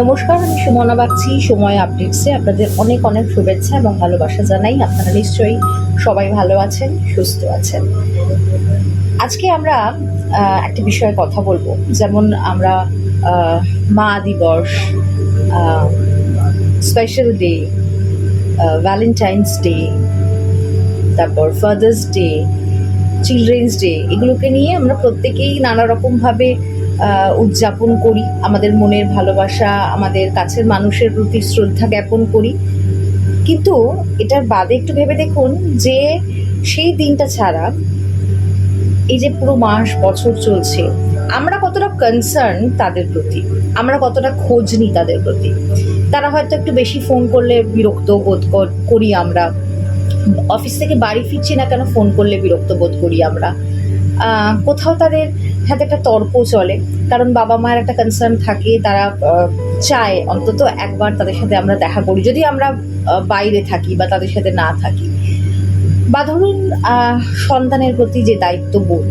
নমস্কার আমি সুমনা বাগচি। সময় আপডেটসে আপনাদের অনেক অনেক শুভেচ্ছা এবং ভালোবাসা জানাই। আপনারা নিশ্চয়ই সবাই ভালো আছেন সুস্থ আছেন। আজকে আমরা একটা বিষয়ে কথা বলব। যেমন আমরা মা দিবস স্পেশাল ডে ভ্যালেন্টাইন্স ডে তারপর ফাদার্স ডে চিলড্রেন্স ডে এগুলোকে নিয়ে আমরা প্রত্যেকেই নানা রকমভাবে আহ, উদযাপন করি, আমাদের মনের ভালোবাসা, আমাদের কাছের মানুষের প্রতি শ্রদ্ধা জ্ঞাপন করি। কিন্তু এটার বাদে একটু ভেবে দেখুন যে সেই দিনটা ছাড়া এই যে পুরো মাস, বছর চলছে, আমরা কতটা কনসার্ন তাদের প্রতি, আমরা কতটা খোঁজ নিই তাদের প্রতি। তারা হয়তো একটু বেশি ফোন করলে বিরক্ত বোধ কর- আমরা। অফিস থেকে বাড়ি ফিরছি না কেন ফোন করলে বিরক্ত বোধ করি আমরা। কোথাও তাদের সাথে একটা তর্ক চলে। কারণ বাবা মায়ের একটা কনসার্ন থাকে, তারা চায় অন্তত একবার তাদের সাথে আমরা দেখা করি। যদি আমরা বাইরে থাকি বা তাদের সাথে না থাকি। বা ধরুন সন্তানের প্রতি যে দায়িত্ববোধ,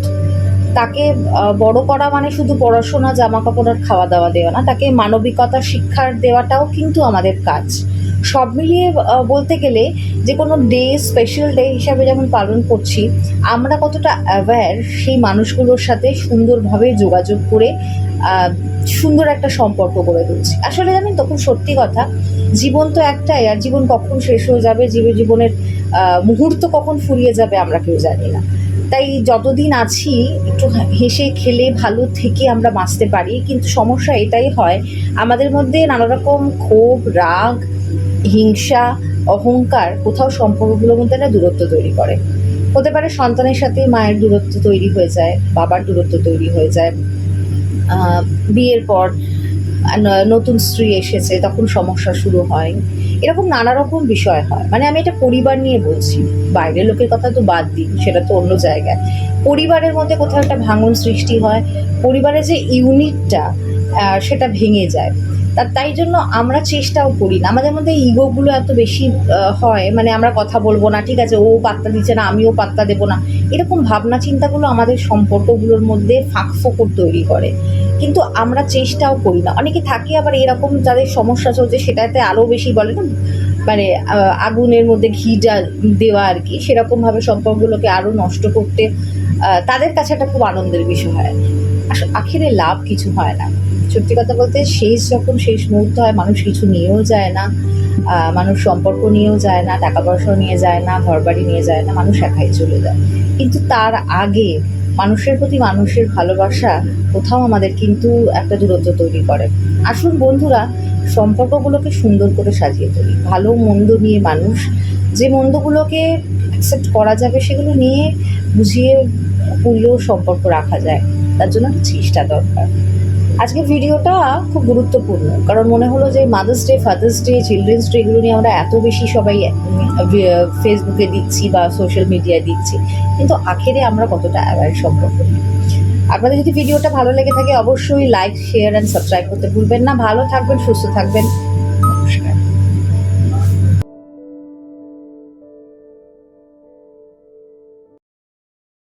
তাকে বড় করা মানে শুধু পড়াশোনা জামা কাপড় আর খাওয়া দাওয়া দেওয়া না, তাকে মানবিকতা শিক্ষার দেওয়াটাও কিন্তু আমাদের কাজ। সব মিলিয়ে বলতে গেলে যে কোনো ডে স্পেশাল ডে হিসাবে যেমন পালন করছি, আমরা কতটা অ্যাওয়্যার সেই মানুষগুলোর সাথে সুন্দরভাবে যোগাযোগ করে সুন্দর একটা সম্পর্ক গড়ে তুলছি। আসলে জানেন তো, খুব সত্যি কথা, জীবন তো একটাই, আর জীবন কখন শেষ হয়ে যাবে, জীব, জীবনের মুহূর্ত কখন ফুরিয়ে যাবে আমরা কেউ জানি না। তাই যতদিন আছি, একটু হেসে খেলে ভালো থেকে আমরা বাঁচতে পারি, কিন্তু সমস্যা এটাই হয়, আমাদের মধ্যে নানা রকম ক্ষোভ, রাগ হিংসা, অহংকার কোথাও সম্পর্কগুলোর মধ্যে একটা দূরত্ব তৈরি করে। হতে পারে সন্তানের সাথে মায়ের দূরত্ব তৈরি হয়ে যায়, বাবার দূরত্ব তৈরি হয়ে যায়। বিয়ের পর নতুন স্ত্রী এসেছে, তখন সমস্যা শুরু হয়। এরকম নানা রকম বিষয় হয়। মানে আমি এটা পরিবার নিয়ে বলছি। বাইরের লোকের কথা তো বাদ দিই সেটা তো অন্য জায়গায়। পরিবারের মধ্যে কোথাও একটা ভাঙন সৃষ্টি হয়। পরিবারের যে ইউনিটটা সেটা ভেঙে যায়। তাই জন্য আমরা চেষ্টাও করি না। আমাদের মধ্যে ইগোগুলো এত বেশি হয় মানে আমরা কথা বলব না, ঠিক আছে, ও পাত্তা দিচ্ছে না, আমিও পাত্তা দেবো না। এরকম ভাবনা চিন্তাগুলো আমাদের সম্পর্কগুলোর মধ্যে ফাঁক ফোকর তৈরি করে। কিন্তু আমরা চেষ্টাও করি না। অনেকে থাকে আবার এরকম যাদের সমস্যা চলছে, সেটাতে আরও বেশি বলে না মানে আগুনের মধ্যে ঘি ডা- দেওয়া আর কি, সেরকমভাবে সম্পর্কগুলোকে আরও নষ্ট করতে তাদের কাছে একটা খুব আনন্দের বিষয় হয়। আস- আখেরে লাভ কিছু হয় না। সত্যি কথা বলতে শেষ যখন শেষ মুহূর্ত হয়, মানুষ কিছু নিয়েও যায় না মানুষ সম্পর্ক নিয়েও যায় না, টাকা পয়সাও নিয়ে যায় না, ঘরবাড়ি নিয়ে যায় না, মানুষ একাই চলে যায়। কিন্তু তার আগে মানুষের প্রতি মানুষের ভালোবাসা কোথাও আমাদের কিন্তু একটা দূরত্ব তৈরি করে। আসুন বন্ধুরা, সম্পর্কগুলোকে সুন্দর করে সাজিয়ে তুলি। ভালো, মন্দ নিয়ে মানুষ, যে মন্দগুলোকে অ্যাকসেপ্ট করা যাবে সেগুলো নিয়ে বুঝিয়ে পুরলেও সম্পর্ক রাখা যায়। তার জন্য চেষ্টা দরকার। আজকে ভিডিওটা খুব গুরুত্বপূর্ণ, কারণ মনে হলো যে Mother's Day Father's Day Children's Day এগুলো নিয়ে আমরা এত বেশি সবাই ফেসবুকে দিচ্ছি বা সোশ্যাল মিডিয়ায় দিচ্ছি, কিন্তু আখেরে আমরা কতটা অ্যাওয়ার সম্পর্ক আপনাদের যদি ভিডিওটা ভালো লেগে থাকে, অবশ্যই লাইক শেয়ার অ্যান্ড সাবস্ক্রাইব করতে ভুলবেন না। ভালো থাকবেন, সুস্থ থাকবেন। নমস্কার।